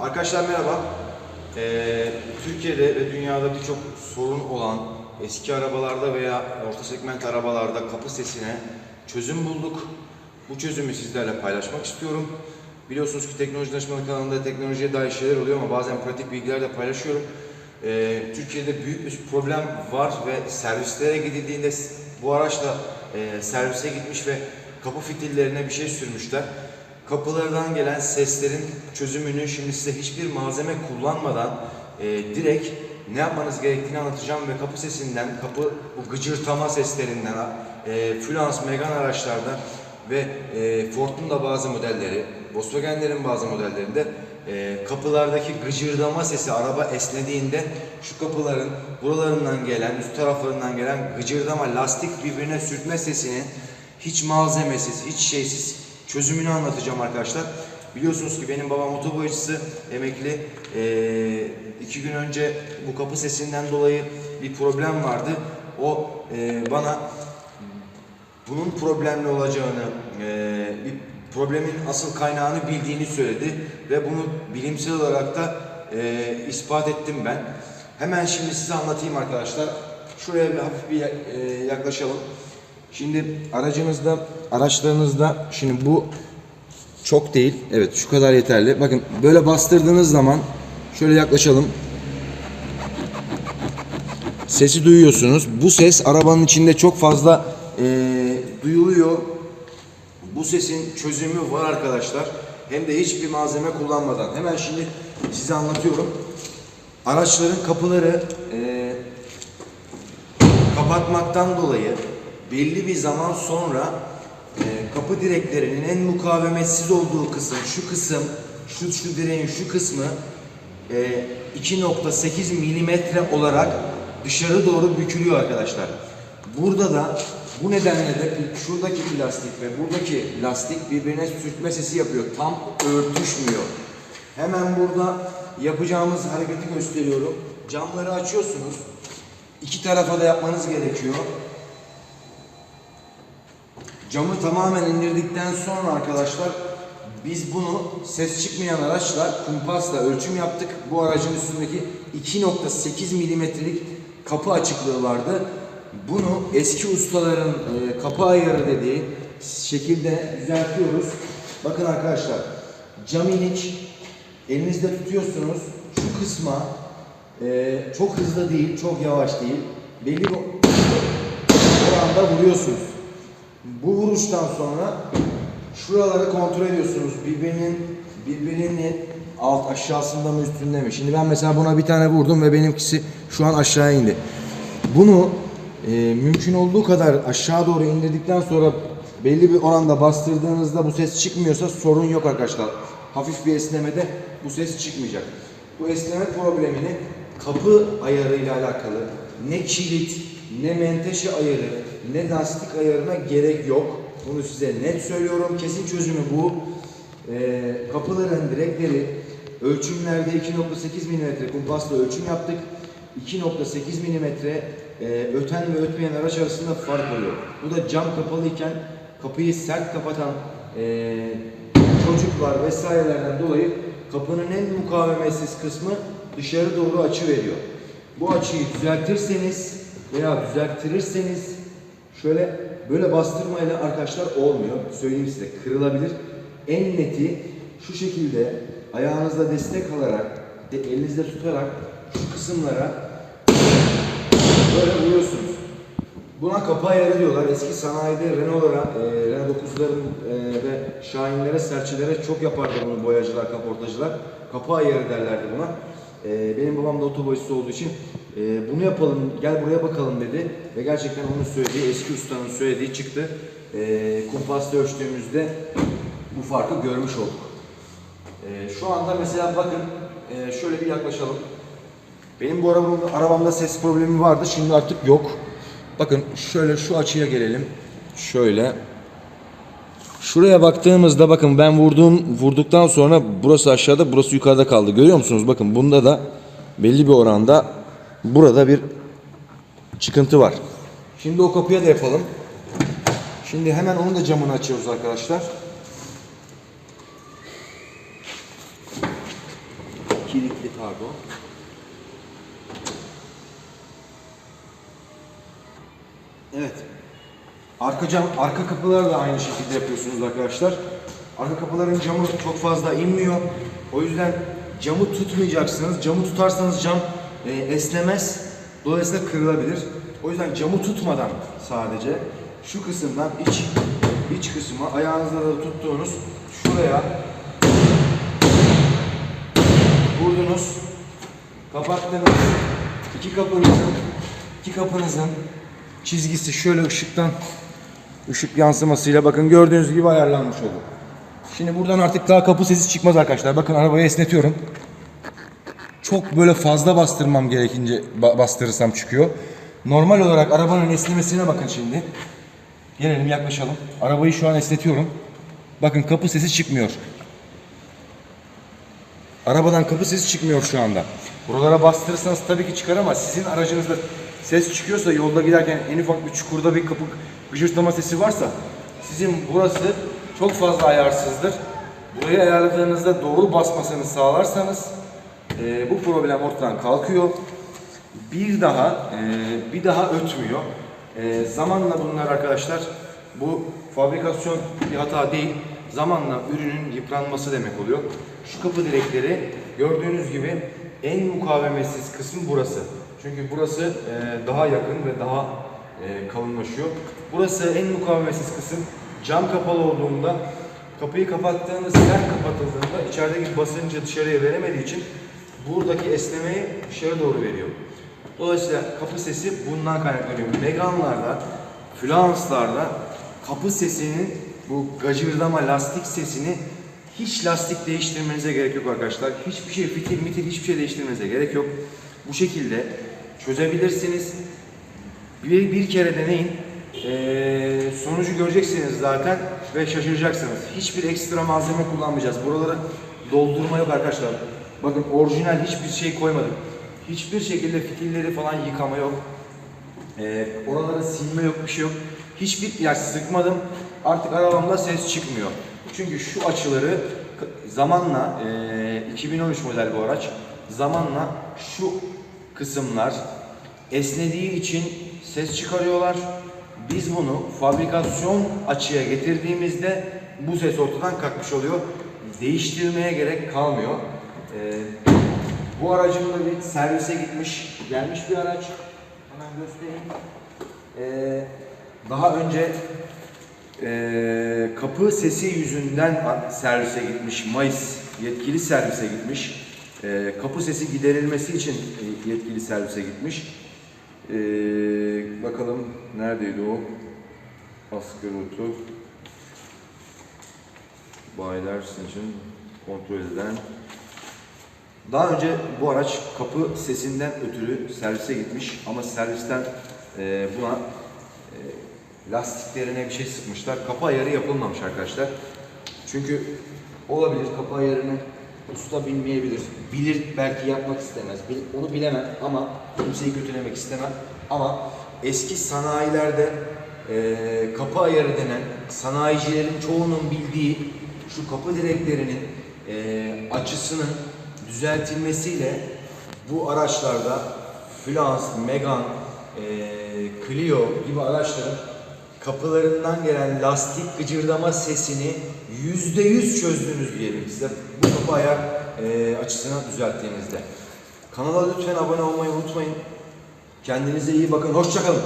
Arkadaşlar merhaba. Ee, Türkiye'de ve dünyada birçok sorun olan eski arabalarda veya orta segment arabalarda kapı sesine çözüm bulduk. Bu çözümü sizlerle paylaşmak istiyorum. Biliyorsunuz ki Teknoloji Danışmanı kanalında teknolojiye dair şeyler oluyor ama bazen pratik bilgiler de paylaşıyorum. Ee, Türkiye'de büyük bir problem var ve servislere gidildiğinde bu araçla e, servise gitmiş ve kapı fitillerine bir şey sürmüşler. Kapılardan gelen seslerin çözümünü şimdi size hiçbir malzeme kullanmadan e, direkt ne yapmanız gerektiğini anlatacağım ve kapı sesinden, kapı bu gıcırtama seslerinden, e, Fluence, Megane araçlardan ve e, Ford'un da bazı modelleri, Volkswagen'lerin bazı modellerinde e, kapılardaki gıcırdama sesi araba esnediğinde şu kapıların buralarından gelen, üst taraflarından gelen gıcırdama, lastik birbirine sürtme sesinin hiç malzemesiz, hiç şeysiz çözümünü anlatacağım arkadaşlar. Biliyorsunuz ki benim babam otoboyacısı, emekli. Ee, iki gün önce bu kapı sesinden dolayı bir problem vardı. O e, bana bunun problemli olacağını, e, bir problemin asıl kaynağını bildiğini söyledi ve bunu bilimsel olarak da e, ispat ettim ben. Hemen şimdi size anlatayım arkadaşlar. Şuraya bir hafif bir e, yaklaşalım. Şimdi aracınızda, araçlarınızda şimdi bu çok değil. Evet şu kadar yeterli. Bakın böyle bastırdığınız zaman şöyle yaklaşalım. Sesi duyuyorsunuz. Bu ses arabanın içinde çok fazla eee, duyuluyor. Bu sesin çözümü var arkadaşlar. Hem de hiçbir malzeme kullanmadan. Hemen şimdi size anlatıyorum. Araçların kapıları eee, kapatmaktan dolayı belli bir zaman sonra e, kapı direklerinin en mukavemetsiz olduğu kısım, şu kısım, şu, şu direğin şu kısmı e, 2.8 milimetre olarak dışarı doğru bükülüyor arkadaşlar. Burada da bu nedenle de şuradaki plastik ve buradaki lastik birbirine sürtme sesi yapıyor. Tam örtüşmüyor. Hemen burada yapacağımız hareketi gösteriyorum. Camları açıyorsunuz. İki tarafa da yapmanız gerekiyor. Camı tamamen indirdikten sonra arkadaşlar biz bunu ses çıkmayan araçla kumpasla ölçüm yaptık. Bu aracın üstündeki 2.8 milimetrelik kapı açıklığı vardı. Bunu eski ustaların e, kapı ayarı dediği şekilde düzeltiyoruz. Bakın arkadaşlar cam iniç elinizde tutuyorsunuz. Şu kısma e, çok hızlı değil, çok yavaş değil. Belli bir oranda vuruyorsunuz. Bu vuruştan sonra şuraları kontrol ediyorsunuz. Birbirinin birbirinin alt aşağısında mı üstünde mi? Şimdi ben mesela buna bir tane vurdum ve benimkisi şu an aşağı indi. Bunu e, mümkün olduğu kadar aşağı doğru indirdikten sonra belli bir oranda bastırdığınızda bu ses çıkmıyorsa sorun yok arkadaşlar. Hafif bir esnemede bu ses çıkmayacak. Bu esneme problemini kapı ayarıyla alakalı ne kilit, ne menteşe ayarı, ne lastik ayarına gerek yok. Bunu size net söylüyorum. Kesin çözümü bu. Ee, kapıların direkleri ölçümlerde 2.8 mm kumpasla ölçüm yaptık. 2.8 mm e, öten ve ötmeyen araç arasında fark oluyor. Bu da cam kapalıyken kapıyı sert kapatan e, çocuklar vesairelerden dolayı kapının en mukavemetsiz kısmı dışarı doğru açı veriyor. Bu açıyı düzeltirseniz veya düzelttirirseniz şöyle böyle bastırmayla arkadaşlar olmuyor. Söyleyeyim size kırılabilir. En neti şu şekilde ayağınızla destek alarak de elinizde tutarak şu kısımlara böyle vuruyorsunuz. Buna kapı ayarı diyorlar. Eski sanayide Renault'lara, e, Renault 9'ların e, ve Şahinlere, Serçelere çok yapardı bunu boyacılar, kaportacılar. Kapı ayarı derlerdi buna. E, benim babam da otoboyacısı olduğu için e, bunu yapalım, gel buraya bakalım dedi. Ve gerçekten onun söylediği, eski ustanın söylediği çıktı. E, kumpasla ölçtüğümüzde bu farkı görmüş olduk. E, şu anda mesela bakın, e, şöyle bir yaklaşalım. Benim bu arabamda, arabamda ses problemi vardı, şimdi artık yok. Bakın şöyle şu açıya gelelim. Şöyle. Şuraya baktığımızda bakın ben vurduğum vurduktan sonra burası aşağıda burası yukarıda kaldı. Görüyor musunuz? Bakın bunda da belli bir oranda burada bir çıkıntı var. Şimdi o kapıya da yapalım. Şimdi hemen onun da camını açıyoruz arkadaşlar. kilitli pardon. Evet. Arka cam, arka kapılar da aynı şekilde yapıyorsunuz arkadaşlar. Arka kapıların camı çok fazla inmiyor. O yüzden camı tutmayacaksınız. Camı tutarsanız cam e, esnemez. Dolayısıyla kırılabilir. O yüzden camı tutmadan sadece şu kısımdan iç iç kısmı ayağınızla da tuttuğunuz şuraya vurdunuz. Kapattınız. İki kapınızın iki kapınızın çizgisi şöyle ışıktan ışık yansımasıyla bakın gördüğünüz gibi ayarlanmış oldu. Şimdi buradan artık daha kapı sesi çıkmaz arkadaşlar. Bakın arabayı esnetiyorum. Çok böyle fazla bastırmam gerekince ba- bastırırsam çıkıyor. Normal olarak arabanın esnemesine bakın şimdi. Gelelim yaklaşalım. Arabayı şu an esnetiyorum. Bakın kapı sesi çıkmıyor. Arabadan kapı sesi çıkmıyor şu anda. Buralara bastırırsanız tabii ki çıkar ama sizin aracınızda ses çıkıyorsa yolda giderken en ufak bir çukurda bir kapı gıcırtlama sesi varsa sizin burası çok fazla ayarsızdır. Burayı ayarladığınızda doğru basmasını sağlarsanız e, bu problem ortadan kalkıyor. Bir daha e, bir daha ötmüyor. E, zamanla bunlar arkadaşlar bu fabrikasyon bir hata değil. Zamanla ürünün yıpranması demek oluyor. Şu kapı direkleri gördüğünüz gibi en mukavemetsiz kısmı burası. Çünkü burası e, daha yakın ve daha e, kalınlaşıyor. Burası en mukavemetsiz kısım. Cam kapalı olduğunda kapıyı kapattığınız yer kapatıldığında içerideki basıncı dışarıya veremediği için buradaki esnemeyi dışarı doğru veriyor. Dolayısıyla kapı sesi bundan kaynaklanıyor. Meganlarda, Fluence'larda kapı sesinin bu gacırdama lastik sesini hiç lastik değiştirmenize gerek yok arkadaşlar. Hiçbir şey fitil mitil hiçbir şey değiştirmenize gerek yok. Bu şekilde çözebilirsiniz. Bir, bir kere deneyin. Ee, sonucu göreceksiniz zaten ve şaşıracaksınız. Hiçbir ekstra malzeme kullanmayacağız. Buraları doldurma yok arkadaşlar. Bakın orijinal hiçbir şey koymadık. Hiçbir şekilde fitilleri falan yıkama yok. Ee, oralara silme yok, bir şey yok. Hiçbir yer sıkmadım. Artık arabamda ses çıkmıyor. Çünkü şu açıları zamanla, e, 2013 model bu araç, zamanla şu kısımlar esnediği için ses çıkarıyorlar. Biz bunu fabrikasyon açıya getirdiğimizde bu ses ortadan kalkmış oluyor. Değiştirmeye gerek kalmıyor. Ee, bu aracım da bir servise gitmiş, gelmiş bir araç. Hemen göstereyim. Ee, daha önce ee, kapı sesi yüzünden servise gitmiş, Mayıs yetkili servise gitmiş. Ee, kapı sesi giderilmesi için e, yetkili servise gitmiş. Ee, bakalım neredeydi o? Askı rutu. Bayiler için kontrol edilen. Daha önce bu araç kapı sesinden ötürü servise gitmiş ama servisten e, buna e, lastiklerine bir şey sıkmışlar. Kapı ayarı yapılmamış arkadaşlar. Çünkü olabilir kapı ayarını usta bilmeyebilir. Bilir belki yapmak istemez. Onu bilemem ama kimseyi kötülemek istemem. Ama eski sanayilerde e, kapı ayarı denen sanayicilerin çoğunun bildiği şu kapı direklerinin e, açısının düzeltilmesiyle bu araçlarda Fluence, Megane, e, Clio gibi araçların kapılarından gelen lastik gıcırdama sesini yüzde yüz çözdünüz diyelim size bu kapı ayar e, açısını düzelttiğinizde. Kanala lütfen abone olmayı unutmayın. Kendinize iyi bakın. Hoşçakalın.